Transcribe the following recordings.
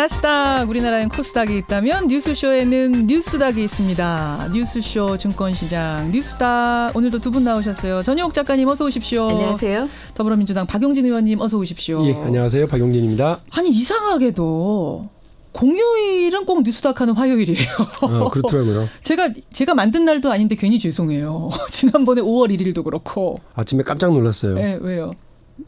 나스닥 우리나라엔 코스닥이 있다면 뉴스쇼에는 뉴스닥이 있습니다. 뉴스쇼 증권시장 뉴스닥 오늘도 두 분 나오셨어요. 전효옥 작가님 어서 오십시오. 안녕하세요. 더불어민주당 박용진 의원님 어서 오십시오. 예, 안녕하세요. 박용진입니다. 아니 이상하게도 공휴일은 꼭 뉴스닥 하는 화요일이에요. 아, 그렇더라고요. 제가 제가 만든 날도 아닌데 괜히 죄송해요. 지난번에 5월 1일도 그렇고. 아침에 깜짝 놀랐어요. 네, 왜요?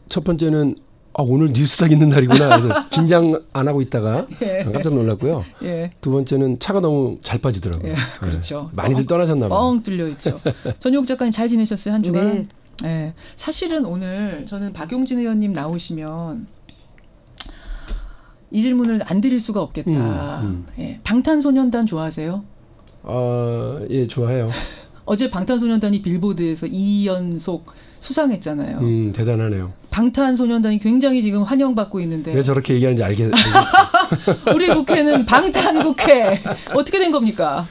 첫 번째는 아, 오늘 뉴스닥 있는 날이구나. 그래서 긴장 안 하고 있다가 예. 깜짝 놀랐고요. 예. 두 번째는 차가 너무 잘 빠지더라고요. 예, 그렇죠. 네. 많이들 떠나셨나 봐요. 뻥 뚫려 있죠. 전효옥 작가님 잘 지내셨어요 한 주간? 네. 네. 사실은 오늘 저는 박용진 의원님 나오시면 이 질문을 안 드릴 수가 없겠다. 음, 음. 예. 방탄소년단 좋아하세요? 아, 예, 좋아해요. 어제 방탄소년단이 빌보드에서 2연속 수상했잖아요. 음, 대단하네요. 방탄소년단이 굉장히 지금 환영받고 있는데 왜 저렇게 얘기하는지 알겠, 알겠어요. 우리 국회는 방탄국회 어떻게 된 겁니까?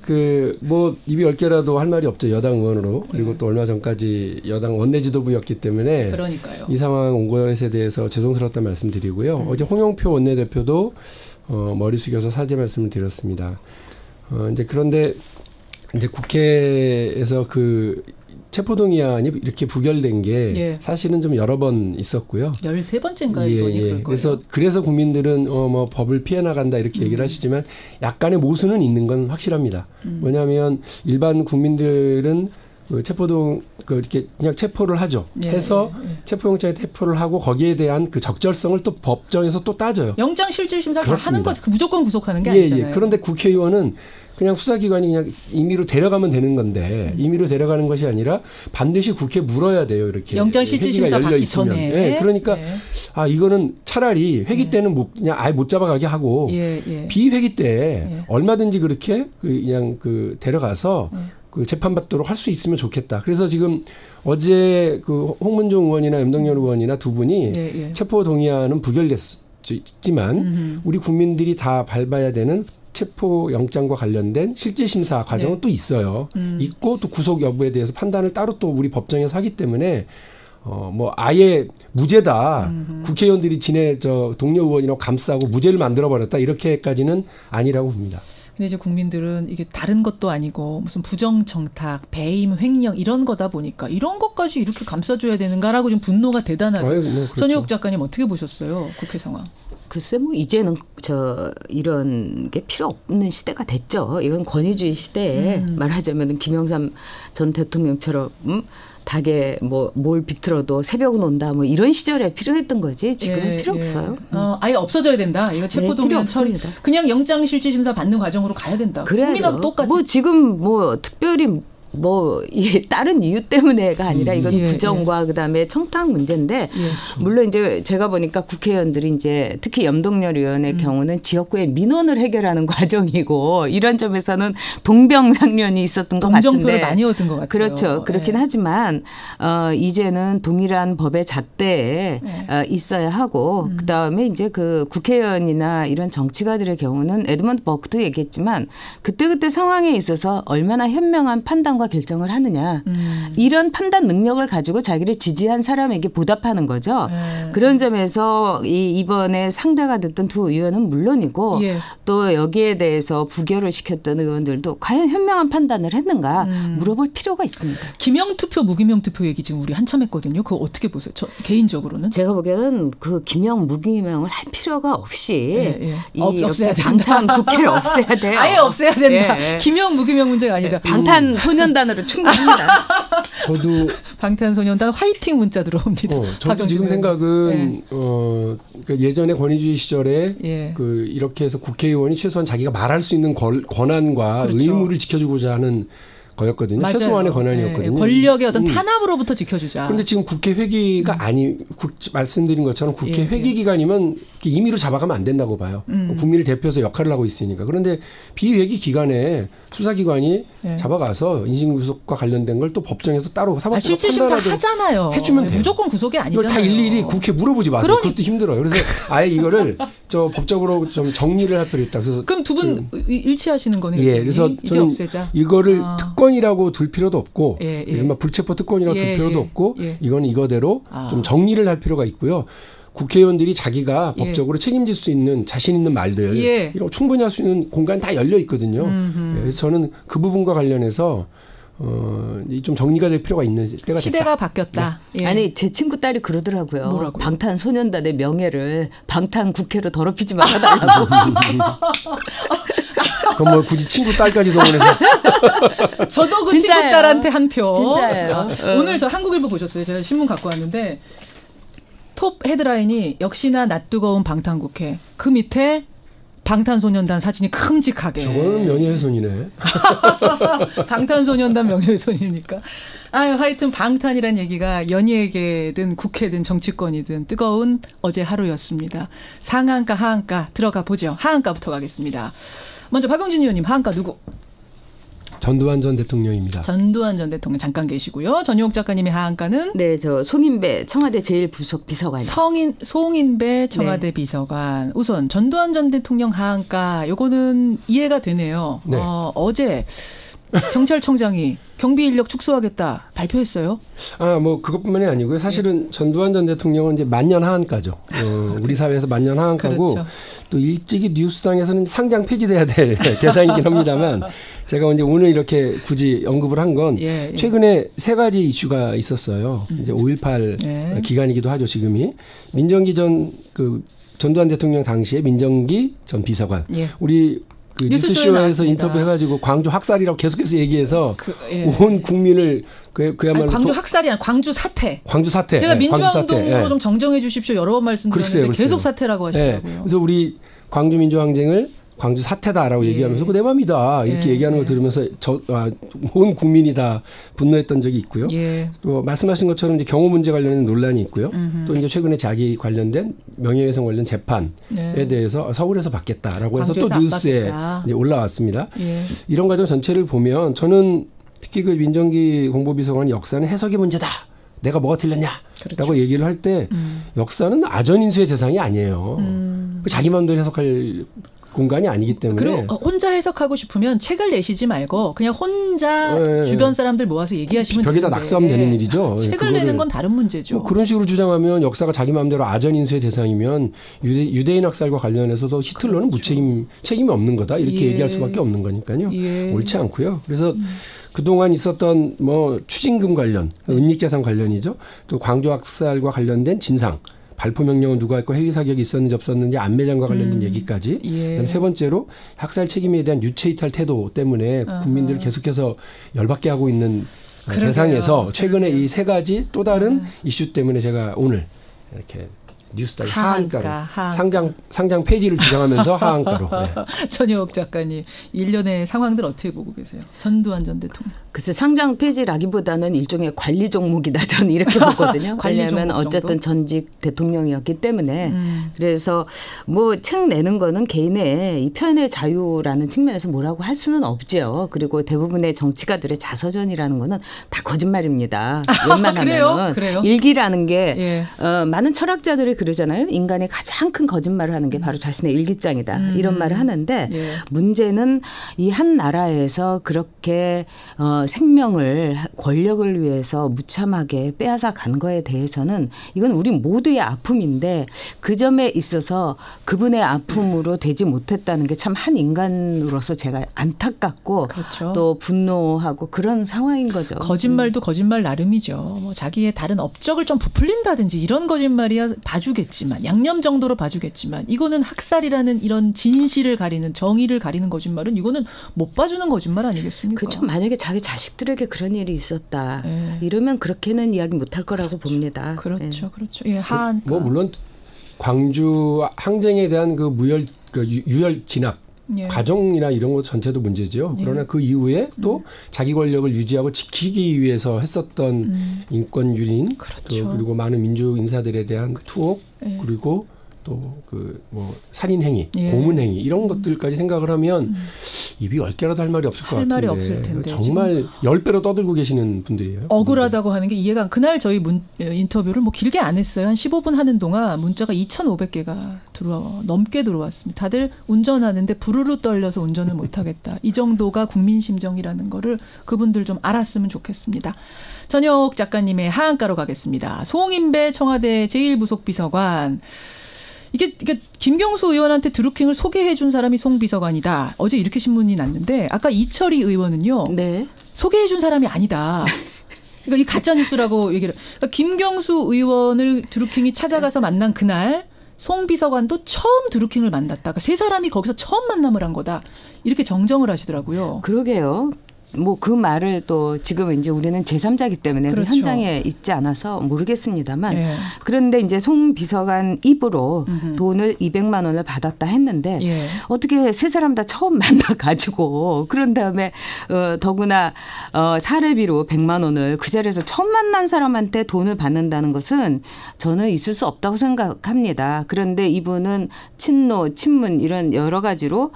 그, 뭐, 입이 열 개라도 할 말이 없죠. 여당 의원으로. 그리고 네. 또 얼마 전까지 여당 원내 지도부였기 때문에 그러니까요. 이 상황 온 것에 대해서 죄송스럽다 말씀드리고요. 음. 어제 홍영표 원내대표도 어, 머리 숙여서 사죄 말씀을 드렸습니다. 어, 이제 그런데 이제 국회에서 그 체포동의안이 이렇게 부결된 게 예. 사실은 좀 여러 번 있었고요. 13번째인가 이번이 그럴 거예요. 그래서 그래서 국민들은 어 뭐 법을 피해 나간다 이렇게 얘기를 음. 하시지만 약간의 모순은 있는 건 확실합니다. 음. 뭐냐면 일반 국민들은 그 체포동 그 이렇게 그냥 체포를 하죠. 예, 해서 예, 예. 체포영장에 체포를 하고 거기에 대한 그 적절성을 또 법정에서 또 따져요. 영장 실질 심사 다 하는. 거지. 그 무조건 구속하는 게 예, 아니잖아요. 예. 그런데 국회의원은 그냥 수사기관이 그냥 임의로 데려가면 되는 건데 음. 임의로 데려가는 것이 아니라 반드시 국회 물어야 돼요. 이렇게 영장 실질 심사 열려 받기 있으면. 전에. 예, 그러니까 예. 아 이거는 차라리 회기 때는 못 그냥 아예 못 잡아가게 하고 예, 예. 비회기 때 예. 얼마든지 그렇게 그 그냥 그 데려가서 예. 그 재판받도록 할 수 있으면 좋겠다. 그래서 지금 어제 그 홍문종 의원이나 염동열 의원이나 두 분이 예, 예. 체포 동의안은 부결됐지만 음흠. 우리 국민들이 다 밟아야 되는 체포 영장과 관련된 실질 심사 과정은 네. 또 있어요. 음. 있고 또 구속 여부에 대해서 판단을 따로 또 우리 법정에서 하기 때문에 어 뭐 아예 무죄다 음흠. 국회의원들이 지내 저 동료 의원이랑 감싸고 무죄를 만들어 버렸다 이렇게까지는 아니라고 봅니다. 근데 이제 국민들은 이게 다른 것도 아니고 무슨 부정 정탁, 배임, 횡령 이런 거다 보니까 이런 것까지 이렇게 감싸줘야 되는가라고 좀 분노가 대단하죠. 뭐 그렇죠. 전효옥 작가님 어떻게 보셨어요? 국회 상황. 글쎄 뭐 이제는 저 이런 게 필요 없는 시대가 됐죠. 이건 권위주의 시대에 음. 말하자면 김영삼 전 대통령처럼 음? 닭에 뭐 뭘 비틀어도 새벽은 온다 뭐 이런 시절에 필요했던 거지 지금은 예, 필요 예. 없어요. 어, 아예 없어져야 된다. 이거 네, 체포동의안 필요 처리. 그냥 영장 실질 심사 받는 과정으로 가야 된다. 그래야죠. 국민하고 똑같이. 뭐 지금 뭐 특별히 뭐 이 다른 이유 때문에가 아니라 이건 예, 부정과 그다음에 청탁 문제인데 예. 물론 이제 제가 보니까 국회의원들이 이제 특히 염동열 의원의 음. 경우는 지역구의 민원을 해결하는 과정이고 이런 점에서는 동병상련이 있었던 것 같은데 많이 얻은 것 같아요. 그렇죠. 그렇긴 예. 하지만 어 이제는 동일한 법의 잣대에 네. 어, 있어야 하고 음. 그다음에 이제 그 국회의원이나 이런 정치가들의 경우는 에드먼드 버크도 얘기했지만 그때그때 상황에 있어서 얼마나 현명한 판단 과 결정을 하느냐 음. 이런 판단 능력을 가지고 자기를 지지한 사람에게 보답하는 거죠. 예. 그런 점에서 이 이번에 상대가 됐던 두 의원은 물론이고 예. 또 여기에 대해서 부결을 시켰던 의원들도 과연 현명한 판단을 했는가 음. 물어볼 필요가 있습니다. 기명 투표, 무기명 투표 얘기 지금 우리 한참 했거든요. 그거 어떻게 보세요? 저 개인적으로는. 제가 보기에는 그 김영 무기명을 할 필요가 없이 예, 예. 이 없- 없애야 된다. 방탄 국회를 없애야 돼요. 아예 없애야 된다. 예, 예. 기명, 무기명 문제가 아니다. 방탄 소년 단으로 충분합니다. 저도 방탄소년단 화이팅 문자 들어옵니다. 어, 저도 지금. 생각은 어 그러니까 예전에 권위주의 시절에 예. 그 이렇게 해서 국회의원이 최소한 자기가 말할 수 있는 권, 권한과 그렇죠. 의무를 지켜주고자 하는 거였거든요. 맞아요. 최소한의 권한이었거든요. 예, 권력의 어떤 음. 탄압으로부터 지켜주자. 그런데 지금 국회 회기가 아니 국, 말씀드린 것처럼 국회 예, 회기 예. 기간이면 임의로 잡아가면 안 된다고 봐요. 음. 국민을 대표해서 역할을 하고 있으니까. 그런데 비회기 기간에 수사기관이 예. 잡아가서 인신구속과 관련된 걸 또 법정에서 따로 심사 판단하도록 하잖아요. 해주면 예, 돼요. 무조건 구속이 아니잖아요. 다 일일이 국회 물어보지 마세요. 그러니- 그것도 힘들어요. 그래서 아예 이거를 저 법적으로 좀 정리를 할 필요 있다. 그래서 그럼 두분 일치하시는 거네요. 예, 그래서 저는 없애자. 이거를 아. 특권 이라고 둘 필요도 없고, 예, 예. 이른바 불체포 특권이라고 예, 둘 필요도 예, 없고, 예. 이건 이거대로 아. 좀 정리를 할 필요가 있고요. 국회의원들이 자기가 예. 법적으로 책임질 수 있는 자신 있는 말들 예. 이런 거 충분히 할 수 있는 공간 다 열려 있거든요. 예, 그래서 저는 그 부분과 관련해서 어, 이좀 정리가 될 필요가 있는 때가 시대가 됐다. 바뀌었다. 예. 아니 제 친구 딸이 그러더라고요. 뭐라고요? 방탄소년단의 명예를 방탄 국회로 더럽히지 말아달라고. 그럼 뭐 굳이 친구 딸까지 동원해서 저도 그 진짜예요. 친구 딸한테 한 표. 진짜예요. 어. 오늘 저 한국일보 보셨어요? 제가 신문 갖고 왔는데 톱 헤드라인이 역시나 낯 뜨거운 방탄국회. 그 밑에 방탄소년단 사진이 큼직하게. 저거는 명예훼손이네. 방탄소년단 명예훼손입니까? 아유, 하여튼 방탄이란 얘기가 연예계든 국회든 정치권이든 뜨거운 어제 하루였습니다. 상한가, 하한가 들어가 보죠. 하한가부터 가겠습니다. 먼저 박용진 의원님 하한가 누구? 전두환 전 대통령입니다. 전두환 전 대통령 잠깐 계시고요. 전용욱 작가님의 하한가는 네, 저 송인배 청와대 제일 부속 비서관. 성인 송인배 청와대 네. 비서관. 우선 전두환 전 대통령 하한가 요거는 이해가 되네요. 네. 어, 어제 경찰청장이 경비 인력 축소하겠다 발표했어요. 아, 뭐 그것뿐만이 아니고요. 사실은 전두환 전 대통령은 이제 만년 하한가죠. 어, 우리 사회에서 만년 하한가고 그렇죠. 또 일찍이 뉴스당에서는 상장 폐지돼야 될 대상이긴 합니다만 제가 이제 오늘 이렇게 굳이 언급을 한건 예, 예. 최근에 세 가지 이슈가 있었어요. 이제 5.18 예. 기간이기도 하죠, 지금이. 민정기 전 그 전두환 대통령 당시에 민정기 전 비서관. 예. 우리 그 뉴스쇼에 뉴스쇼에서 나왔습니다. 인터뷰 해가지고 광주 학살이라고 계속해서 얘기해서 그, 예. 온 국민을 그, 아니, 그야말로 광주 도- 학살이 아니라 광주 사태. 광주 사태. 제가 예, 광주 사태. 민주화운동으로 예. 좀 정정해 주십시오. 여러 번 말씀드렸는데 글쎄요, 글쎄요. 계속 사태라고 예. 하시더라고요. 그래서 우리 광주 민주항쟁을 광주 사태다라고 예. 얘기하면서 그 내 맘이다 이렇게 예, 얘기하는 예. 걸 들으면서 저온 국민이 다 분노했던 적이 있고요. 예. 또 말씀하신 것처럼 이제 경호 문제 관련된 논란이 있고요. 음흠. 또 이제 최근에 자기 관련된 명예훼손 관련 재판에 네. 대해서 서울에서 받겠다라고 해서 또 뉴스에. 이제 올라왔습니다. 예. 이런 과정 전체를 보면 저는 특히 그 민정기 공보비서관 역사는 해석의 문제다. 내가 뭐가 틀렸냐라고 그렇죠. 얘기를 할때 음. 역사는 아전인수의 대상이 아니에요. 음. 그 자기 마음대로 해석할 공간이 아니기 때문에 그리고 어, 혼자 해석하고 싶으면 책을 내시지 말고 그냥 혼자 예, 예. 주변 사람들 모아서 얘기하시면 벽에다 되는데 낙서하면 되는 일이죠. 예, 책을 내는 건 다른 문제죠. 뭐 그런 식으로 주장하면 역사가 자기 마음대로 아전 인수의 대상이면 유대, 유대인 학살과 관련해서도 히틀러는 무책임 책임이 없는 거다 이렇게 그렇죠. 예. 얘기할 수밖에 없는 거니까요. 예. 옳지 않고요. 그래서 그동안 있었던 뭐 추징금 관련, 은닉재산 관련이죠. 또 광주 학살과 관련된 진상, 발포 명령은 누가 했고 헬기 사격이 있었는지 없었는지 안매장과 관련된 얘기까지. 예. 그다음 세 번째로 학살 책임에 대한 유체 이탈 태도 때문에 아하. 국민들을 계속해서 열받게 하고 있는 그러게요. 대상에서 최근에. 이 세 가지 또 다른 음. 이슈 때문에 제가 오늘 이렇게 뉴스타일 하한가, 하한가로 하한가. 상장 상장 폐지를 주장하면서 하한가로. 네. 전효옥 작가님 일련의 상황들 어떻게 보고 계세요? 전두환 전 대통령. 글쎄 상장 폐지라기보다는 일종의 관리 종목이다 저는 이렇게 보거든요. 관리 왜냐하면 종목 어쨌든? 전직 대통령이었기 때문에 음. 그래서 뭐 책 내는 거는 개인의 이 표현의 자유라는 측면에서 뭐라고 할 수는 없죠. 그리고 대부분의 정치가들의 자서전이라는 거는 다 거짓말입니다. 웬만하면 그래요? 그래요? 일기라는 게 예. 어, 많은 철학자들이 그러잖아요. 인간의 가장 큰 거짓말을 하는 게 바로 자신의 일기장이다. 음. 이런 말을 하는데 예. 문제는 이 한 나라에서 그렇게 어, 생명을 권력을 위해서 무참하게 빼앗아 간 거에 대해서는 이건 우리 모두의 아픔인데 그 점에 있어서 그분의 아픔으로 되지 못했다는 게 참 한 인간으로서 제가 안타깝고 그렇죠. 또 분노하고 그런 상황인 거죠. 거짓말도 거짓말 나름이죠. 뭐 자기의 다른 업적을 좀 부풀린다든지 이런 거짓말이야 봐주겠지만 양념 정도로 봐주겠지만 이거는 학살이라는 이런 진실을 가리는 정의를 가리는 거짓말은 이거는 못 봐주는 거짓말 아니겠습니까? 그렇죠. 만약에 자기 자식들에게 그런 일이 있었다. 예. 이러면 그렇게는 이야기 못할 거라고 봅니다. 그렇죠, 그렇죠. 예, 하한. 뭐 물론 광주 항쟁에 대한 그 무혈 그 유- 유혈 진압 예. 과정이나 이런 것 전체도 문제죠. 예. 그러나 그 이후에 또 자기 권력을 유지하고 지키기 위해서 했었던 음. 인권 유린 그렇죠. 또 그리고 많은 민주 인사들에 대한 투옥 예. 그리고 또 그 뭐 살인 행위, 예. 음. 고문 행위 이런 것들까지 생각을 하면 입이 열 개라도 할 말이 없을 것할 같은데 말이 없을 텐데, 정말 열 배로 떠들고 계시는 분들이에요. 억울하다고 하는 게 이해가 안- 그날 저희 문, 어, 인터뷰를 뭐 길게 안 했어요. 한 15분 하는 동안 문자가 2,500개가 들어와 넘게 들어왔습니다. 다들 운전하는데 부르르 떨려서 운전을 못 하겠다. 이 정도가 국민 심정이라는 거를 그분들 좀 알았으면 좋겠습니다. 전혁 작가님의 하한가로 가겠습니다. 송인배 청와대 제1부속 비서관 이게, 이게 김경수 의원한테 드루킹을 소개해 준 사람이 송 비서관이다. 어제 이렇게 신문이 났는데 아까 이철희 의원은요. 네. 소개해 준 사람이 아니다. 그러니까 이 가짜 뉴스라고 얘기를. 그러니까 김경수 의원을 드루킹이 찾아가서 만난 그날 송 비서관도 처음 드루킹을 만났다. 그러니까 세 사람이 거기서 처음 만남을 한 거다. 이렇게 정정을 하시더라고요. 그러게요. 뭐 그 말을 또 지금 이제 우리는 제3자기 때문에 그 그렇죠. 현장에 있지 않아서 모르겠습니다만 예. 그런데 이제 송 비서관 입으로 음흠. 돈을 200만 원을 받았다 했는데 예. 어떻게 세 사람 다 처음 만나 가지고 그런 다음에 어 더구나 어 사례비로 100만 원을 그 자리에서 처음 만난 사람한테 돈을 받는다는 것은 저는 있을 수 없다고 생각합니다. 그런데 이분은 친노, 친문 이런 여러 가지로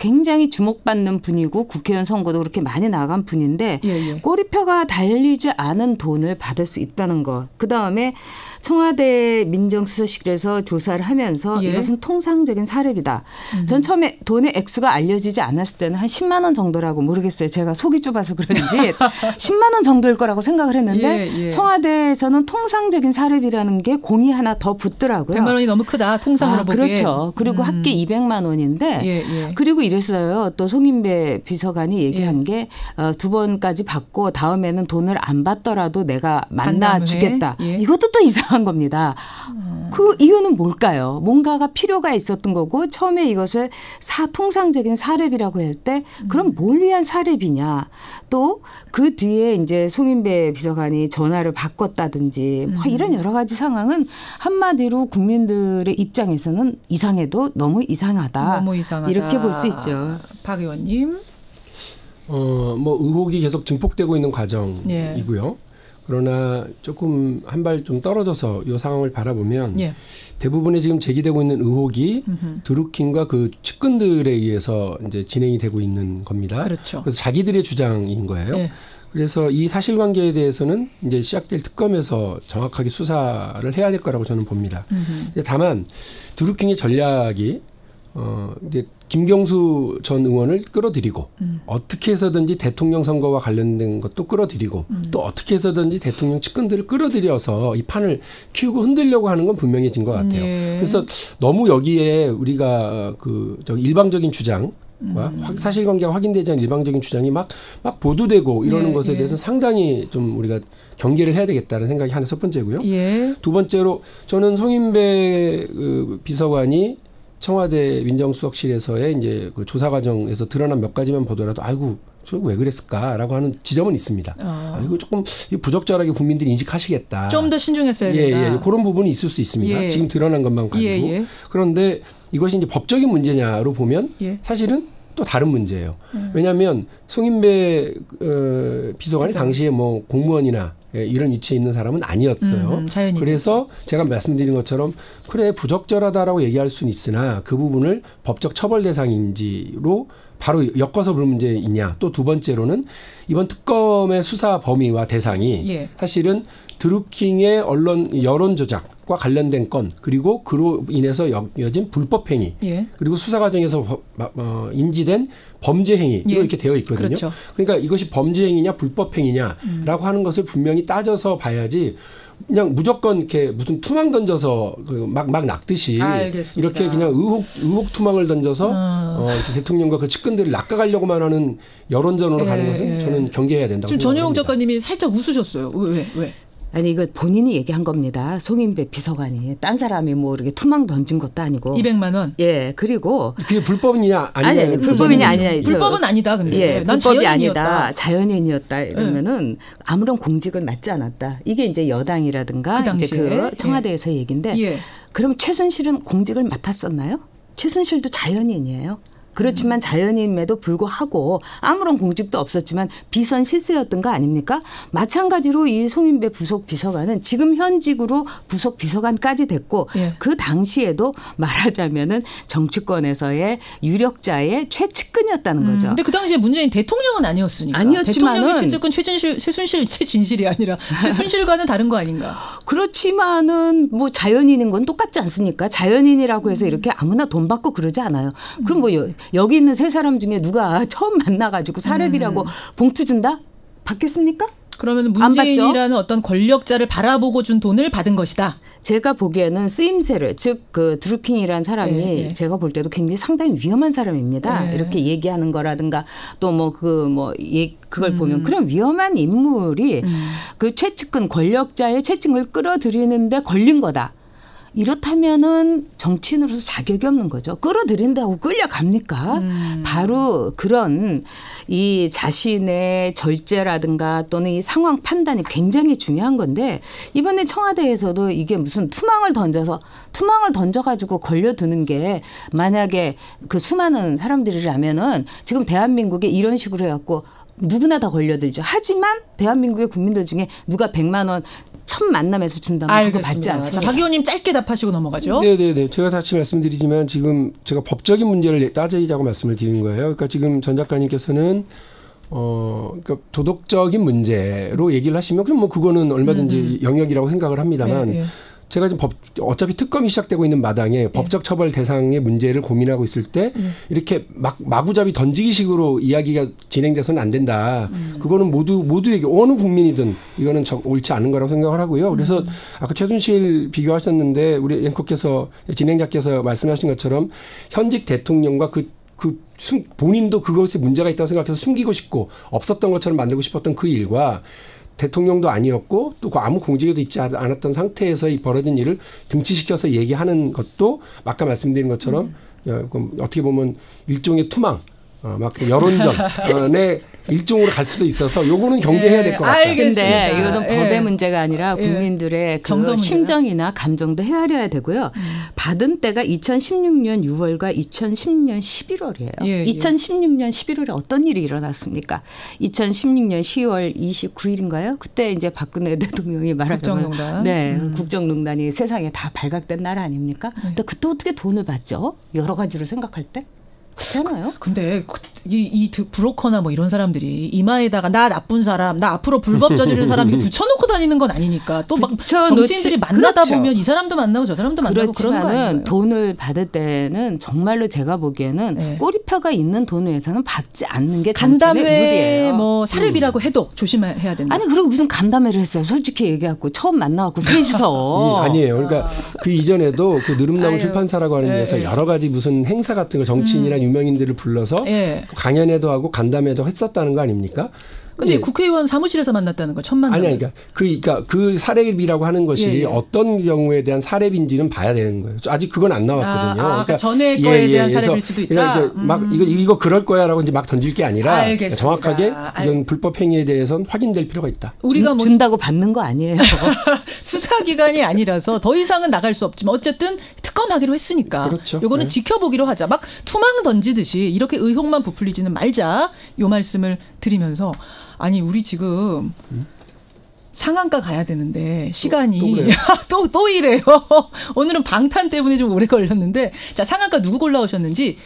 굉장히 주목받는 분이고 국회의원 선거도 그렇게 많이 나간 분인데 예, 예. 꼬리표가 달리지 않은 돈을 받을 수 있다는 것. 그 다음에 청와대 민정수석실에서 조사를 하면서 예. 이것은 통상적인 사례비다. 전 처음에 돈의 액수가 알려지지 않았을 때는 한 10만 원 정도라고 모르겠어요. 제가 속이 좁아서 그런지 10만 원 정도일 거라고 생각을 했는데 예, 예. 청와대에서는 통상적인 사례비라는 게 공이 하나 더 붙더라고요. 100만 원이 너무 크다. 통상으로 아, 보기에. 그렇죠. 그리고 음. 합계 200만 원인데 예, 예. 그리고 이랬어요. 또 송인배 비서관이 얘기한 예. 게 어, 두 번까지 받고 다음에는 돈을 안 받더라도 내가 만나. 주겠다. 예. 이것도 또 이상한 겁니다. 그 이유는 뭘까요? 뭔가가 필요가 있었던 거고 처음에 이것을 사 통상적인 사례비라고 할 때 그럼 뭘 위한 사례비냐? 또 그 뒤에 이제 송인배 비서관이 전화를 바꿨다든지 뭐 이런 여러 가지 상황은 한마디로 국민들의 입장에서는 이상해도 너무 이상하다. 너무 이상하다. 이렇게 볼 수 있죠. 박 의원님. 어, 뭐 의혹이 계속 증폭되고 있는 예. 과정이고요. 그러나 조금 한 발 좀 떨어져서 이 상황을 바라보면 예. 대부분의 지금 제기되고 있는 의혹이 드루킹과 그 측근들에 의해서 이제 진행이 되고 있는 겁니다. 그렇죠. 그래서 자기들의 주장인 거예요. 예. 그래서 이 사실관계에 대해서는 이제 시작될 특검에서 정확하게 수사를 해야 될 거라고 저는 봅니다. 음흠. 다만 드루킹의 전략이 어 이제 김경수 전 의원을 끌어들이고 음. 어떻게 해서든지 대통령 선거와 관련된 것도 끌어들이고 음. 또 어떻게 해서든지 대통령 측근들을 끌어들여서 이 판을 키우고 흔들려고 하는 건 분명해진 것 같아요. 예. 그래서 너무 여기에 우리가 그 저 일방적인 주장 과 음. 확- 사실관계가 확인되지 않은 일방적인 주장이 막 막 보도되고 이러는 예, 것에 예. 대해서 상당히 좀 우리가 경계를 해야 되겠다는 생각이 하나 첫 번째고요. 예. 두 번째로 저는 송인배 그 비서관이 청와대 민정수석실에서의 이제 그 조사 과정에서 드러난 몇 가지만 보더라도 아이고 저왜 그랬을까라고 하는 지점은 있습니다. 어. 아, 이거 조금 부적절하게 국민들이 인식하시겠다. 좀 더 신중했어야 예, 된다. 예, 그런 부분이 있을 수 있습니다. 예. 지금 드러난 것만 가지고. 예, 예. 그런데 이것이 이제 법적인 문제냐로 보면 예. 사실은 또 다른 문제예요. 왜냐하면 송인배 어, 비서관이 당시에 뭐 공무원이나 예, 이런 위치에 있는 사람은 아니었어요. 음. 그래서 제가 말씀드린 것처럼 그래 부적절하다라고 얘기할 수는 있으나 그 부분을 법적 처벌 대상인지로 바로 엮어서 볼 문제이냐. 또 두 번째로는 이번 특검의 수사 범위와 대상이 예. 사실은 드루킹의 언론 여론 조작 과 관련된 건 그리고 그로 인해서 여- 이어진 불법 행위 예. 그리고 수사 과정에서 어, 인지된 범죄 행위 예. 이렇게 되어 있거든요. 그렇죠. 러니까 이것이 범죄 행위냐 불법 행위냐라고 하는 것을 분명히 따져서 봐야지 그냥 무조건 이렇게 무슨 투망 던져서 막막 낙듯이 알겠습니다. 이렇게 그냥 의혹 의혹 투망을 던져서 아. 어, 대통령과 그 측근들을 낚아가려고만 하는 여론전으로 가는 예, 것은 예. 저는 경계해야 된다고 지금 생각합니다. 작가님이 살짝 웃으셨어요. 왜, 왜, 왜? 아니 이거 본인이 얘기한 겁니다. 송인배 비서관이 딴 사람이 뭐 이렇게 투망 던진 것도 아니고. 200만 원. 예 그리고 그게 불법이냐 아니냐 아니, 아니, 불법이냐 아니냐 저- 불법은 아니다. 근데 예, 난 불법이 자연인이었다. 아니다. 자연인이었다. 이러면은 아무런 공직을 맡지 않았다. 이게 이제 여당이라든가 그 이제. 그 청와대에서 얘기인데 예. 그럼 최순실은 공직을 맡았었나요? 최순실도 자연인이에요. 그렇지만 자연임에도 불구하고 아무런 공직도 없었지만 비선 실세였던 거 아닙니까? 마찬가지로 이 송인배 부속 비서관은 지금 현직으로 부속 비서관까지 됐고 예. 그 당시에도 말하자면은 정치권에서의 유력자의 최측근이었다는 거죠. 근데 그 당시에 문재인 대통령은 아니었으니까. 아니었지만은- 대통령의 최측근 최진실, 최순실, 최진실이 아니라 최순실과는 다른 거 아닌가. 그렇지만은 뭐 자연인인 건 똑같지 않습니까? 자연인이라고 해서 이렇게 아무나 돈 받고 그러지 않아요. 그럼 뭐 여, 여기 있는 세 사람 중에 누가 처음 만나가지고 사례비라고 봉투 준다? 받겠습니까? 그러면 안 문재인이라는 어떤 권력자를 바라보고 준 돈을 받은 것이다. 제가 보기에는 쓰임새를 즉 그 드루킹이라는 사람이 예, 예. 제가 볼 때도 굉장히 상당히 위험한 사람입니다. 예. 이렇게 얘기하는 거라든가 또 뭐 그뭐 그걸 음. 보면 그런 위험한 인물이 그 최측근 권력자의 최측을 끌어들이는데 걸린 거다. 이렇다면은 정치인으로서 자격이 없는 거죠. 끌어들인다고 끌려갑니까? 음. 바로 그런 이 자신의 절제라든가 또는 이 상황 판단이 굉장히 중요한 건데 이번에 청와대에서도 이게 무슨 투망을 던져서 투망을 던져가지고 걸려드는 게 만약에 그 수많은 사람들이라면은 지금 대한민국에 이런 식으로 해갖고 누구나 다 걸려들죠. 하지만 대한민국의 국민들 중에 누가 100만 원 첫 만남에서 준다면 그거 받지 알겠습니다. 않습니까? 박 의원님 짧게 답하시고 넘어가죠. 네네네. 제가 다시 말씀드리지만 지금 제가 법적인 문제를 따지자고 말씀을 드리는 거예요. 그러니까 지금 전 작가님께서는 어, 그러니까 도덕적인 문제로 얘기를 하시면 그럼 뭐 그거는 얼마든지 영역이라고 생각을 합니다만 예, 예. 제가 지금 법 어차피 특검이 시작되고 있는 마당에 법적 처벌 대상의 문제를 고민하고 있을 때 이렇게 막 마구잡이 던지기식으로 이야기가 진행돼서는 안 된다. 그거는 모두 모두에게 어느 국민이든 이거는 저, 옳지 않은 거라고 생각을 하고요. 그래서 아까 최순실 비교하셨는데 우리 앵커께서 진행자께서 말씀하신 것처럼 현직 대통령과 그그 본인도 그것에 문제가 있다고 생각해서 숨기고 싶고 없었던 것처럼 만들고 싶었던 그 일과 대통령도 아니었고 또그 아무 공직에도 있지 않- 않았던 상태에서 이 벌어진 일을 등치시켜서 얘기하는 것도 아까 말씀드린 것처럼 어, 그럼 어떻게 보면 일종의 투망, 어, 막그 여론전의 일종으로 갈 수도 있어서 요거는 경계해야 될것 예, 같아요. 근데 이거는 예. 법의 문제가 아니라 예. 국민들의 그. 심정이나 감정도 헤아려야 되고요. 음. 받은 때가 2016년 6월과 2016년 11월이에요. 예, 예. 2016년 11월에 어떤 일이 일어났습니까? 2016년 10월 29일인가요? 그때 이제 박근혜 대통령이 말하자면 국정농단. 네, 음. 국정농단이 세상에 다 발각된 나라 아닙니까? 네. 근데 그때 어떻게 돈을 받죠? 여러 가지로 생각할 때 그렇잖아요. 근데 그- 이, 이 드- 브로커나 뭐 이런 사람들이 이마에다가 나 나쁜 사람, 나 앞으로 불법 저지를 사람 이렇게 붙여놓고 다니는 건 아니니까 또 막 정치인들이 만나다 그렇죠. 보면 이 사람도 만나고 저 사람도 만나고 그런 거 그렇지만은 아닌가요? 돈을 받을 때는 정말로 제가 보기에는 네. 꼬리표가 있는 돈에서는 받지 않는 게 간담회. 음. 뭐 사례비라고 해도 조심해야 된다. 아니 그리고 무슨 간담회를 했어요. 솔직히 얘기하고 처음 만나갖고 셋이서 음, 아니에요. 그러니까 그 이전에도 그 느릅나무 아유. 출판사라고 하는 예, 데서 예. 여러 가지 무슨 행사 같은 거 정치인이나 유명인들을 불러서 예. 강연회도 하고 간담회도 했었다는 거 아닙니까? 근데 예. 국회의원 사무실에서 만났다는 거 천만 아니, 아니, 그러니까 그, 그러니까 그 사례비라고 하는 것이 예, 예. 어떤 경우에 대한 사례비인지는 봐야 되는 거예요. 아직 그건 안 나왔거든요. 아, 아, 그러니까 전에 거에 대한 그래서 사례비일 수도 있다? 그러니까 막 이거 이거 그럴 거야라고 이제 막 던질 게 아니라 알겠습니다. 정확하게 알- 이건 불법 행위에 대해서는 확인될 필요가 있다. 우리가 뭐 준다고 받는 거 아니에요. 수사기관이 아니라서 더 이상은 나갈 수 없지만 어쨌든 특검하기로 했으니까 그렇죠. 요거는 네. 지켜보기로 하자. 막 투망 던지듯이 이렇게 의혹만 부풀리지는 말자. 요 말씀을 드리면서 아니 우리 지금 상한가 가야 되는데 시간이 또 그래요? 또, 또 이래요. 오늘은 방탄 때문에 좀 오래 걸렸는데 자 상한가 누구 골라오셨는지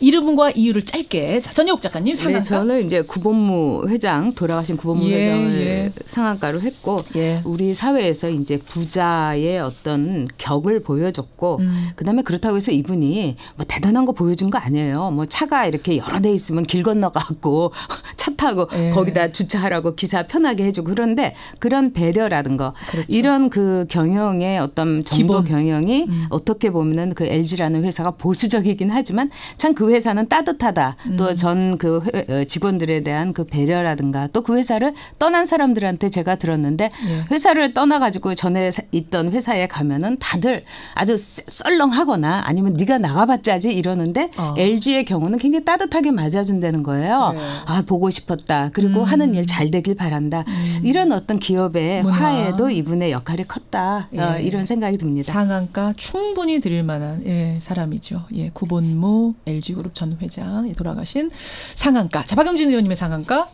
이름과 이유를 짧게 자 전혁 작가님 상한가 네, 저는 이제 구본무 회장 돌아가신 구본무 예, 회장을 예. 상한가로 했고 예. 우리 사회에서 이제 부자의 어떤 격을 보여줬고 음. 그다음에 그렇다고 해서 이분이 뭐 대단한 거 보여준 거 아니에요. 뭐 차가 이렇게 여러 대 있으면 길 건너가고 차 타고 예. 거기다 주차하라고 기사 편하게 해주고 그런데 그런 배려라든가 그렇죠. 이런 그 경영의 어떤 정보 기본. 경영이 음. 어떻게 보면은 그 LG라는 회사가 보수적이긴 하지만 참그 회사는 따뜻하다. 음. 또전 그 직원들에 대한 그 배려라든가 또 그 회사를 떠난 사람들한테 제가 들었는데 예. 회사를 떠나가지고 전에 사- 있던 회사에 가면은 다들 아주 쎄- 썰렁하거나 아니면 네가 나가봤자지 이러는데 어. LG의 경우는 굉장히 따뜻하게 맞아준다는 거예요. 네. 아 보고. 싶었다. 그리고 하는 일 잘 되길 바란다. 이런 어떤 기업의 문화. 화에도 이분의 역할이 컸다. 어, 예. 이런 생각이 듭니다. 상한가 충분히 드릴 만한 예, 사람이죠. 예, 구본무 LG 그룹 전 회장 예, 돌아가신 상한가. 자, 박영진 의원님의 상한가.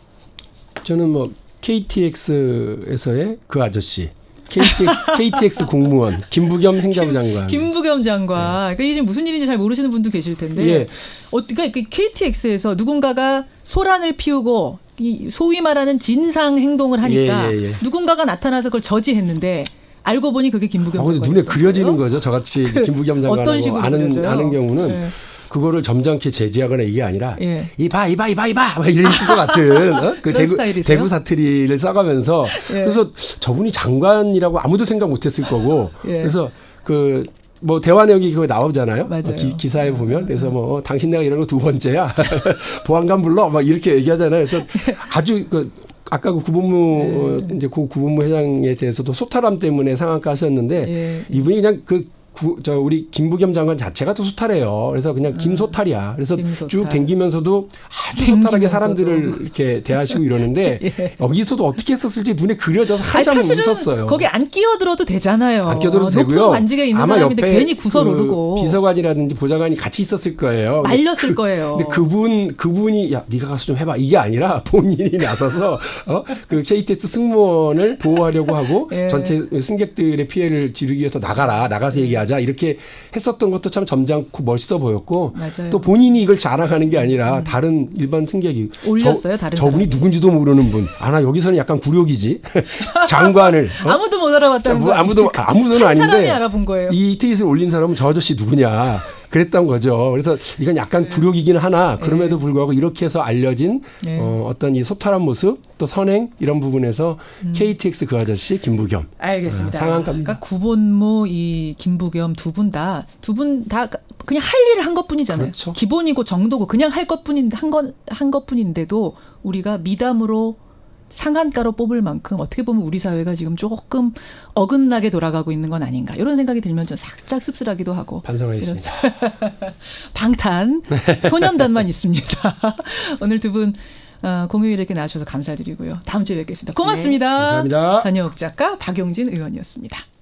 저는 뭐 KTX에서의 그 아저씨, KTX, KTX 공무원 김부겸 행자부 장관. 김부겸 장관. 그러니까 이게 지금 무슨 일인지 잘 모르시는 분도 계실 텐데. 예. 어, 그러니까 그 KTX에서 누군가가 소란을 피우고 이 소위 말하는 진상 행동을 하니까 예, 예, 예. 누군가가 나타나서 그걸 저지했는데 알고 보니 그게 김부겸 아, 근데 장관. 눈에 그려지는 거죠. 저같이 그 김부겸 어떤 장관하고 식으로 아는 그려져요? 아는 경우는 예. 그거를 점잖게 제지하거나 이게 아니라 예. 이봐 이봐 이봐 이봐 막 이랬을 것 같은 어? 그 대구 스타일이세요? 대구 사투리를 써가면서 예. 그래서 저분이 장관이라고 아무도 생각 못했을 거고 예. 그래서 그 뭐 대화 내역이 그거 나오잖아요. 맞아요. 음. 기, 사에 보면 그래서 뭐 어, 당신 내가 이런 거 두 번째야 보안관 불러 막 이렇게 얘기하잖아요. 그래서 아주 그 아까 그 구본무 네. 어, 이제 고 구본무 회장에 대해서도 소탈함 때문에 상한가 하셨는데 예. 이분이 그냥 그 구, 저 우리 김부겸 장관 자체가 또 소탈해요. 그래서 그냥 김소탈이야. 그래서 음. 김소탈. 쭉 댕기면서도 아주 댕기면서도. 소탈하게 사람들을 이렇게 대하시고 이러는데 예. 여기서도 어떻게 했었을지 눈에 그려져서 아니, 한참 사실은 웃었어요. 거기 안 끼어들어도 되잖아요. 안 높은 되고요. 관직에 있는 아마 사람인데 옆에 괜히 구설 그 오르고 비서관이라든지 보좌관이 같이 있었을 거예요. 말렸을 거예요. 근데 그분 그분이 야 네가 가서 좀 해봐 이게 아니라 본인이 나서서 어 그 KTX 승무원을 보호하려고 하고 예. 전체 승객들의 피해를 지르기 위해서 나가라 나가서 얘기하 자 이렇게 했었던 것도 참 점잖고 멋있어 보였고 맞아요. 또 본인이 이걸 자랑하는 게 아니라 다른 일반 승객이 올렸어요, 저, 다른 저분이 사람이. 누군지도 모르는 분. 아 나 여기서는 약간 굴욕이지 장관을 어? 아무도 못 알아봤다는 뭐거 아무도 아무도는 한 아닌데 사람이 알아본 거예요. 이 트윗을 올린 사람은 저 아저씨 누구냐 그랬던 거죠. 그래서 이건 네. 약간 굴욕이긴 하나 그럼에도 불구하고 이렇게 해서 알려진 네. 어, 어떤 이 소탈한 모습 또 선행 이런 부분에서 KTX 그 아저씨 김부겸 음. 알겠습니다. 어, 상한가입니다. 그러니까 구본무 이 김부겸 두 분 다 두 분 다 그냥 할 일을 한 것뿐이잖아요. 그렇죠. 기본이고 정도고 그냥 할 것뿐인데 한건한 것뿐인데도 우리가 미담으로 상한가로 뽑을 만큼 어떻게 보면 우리 사회가 지금 조금 어긋나게 돌아가고 있는 건 아닌가 이런 생각이 들면 좀 살짝 씁쓸하기도 하고 반성하겠습니다. 방탄 소년단만 있습니다. 오늘 두분 어, 공휴일에 이렇게 나와주셔서 감사드리고요. 다음 주에 뵙겠습니다. 고맙습니다. 감사합니다. 전효옥 작가 박용진 의원이었습니다.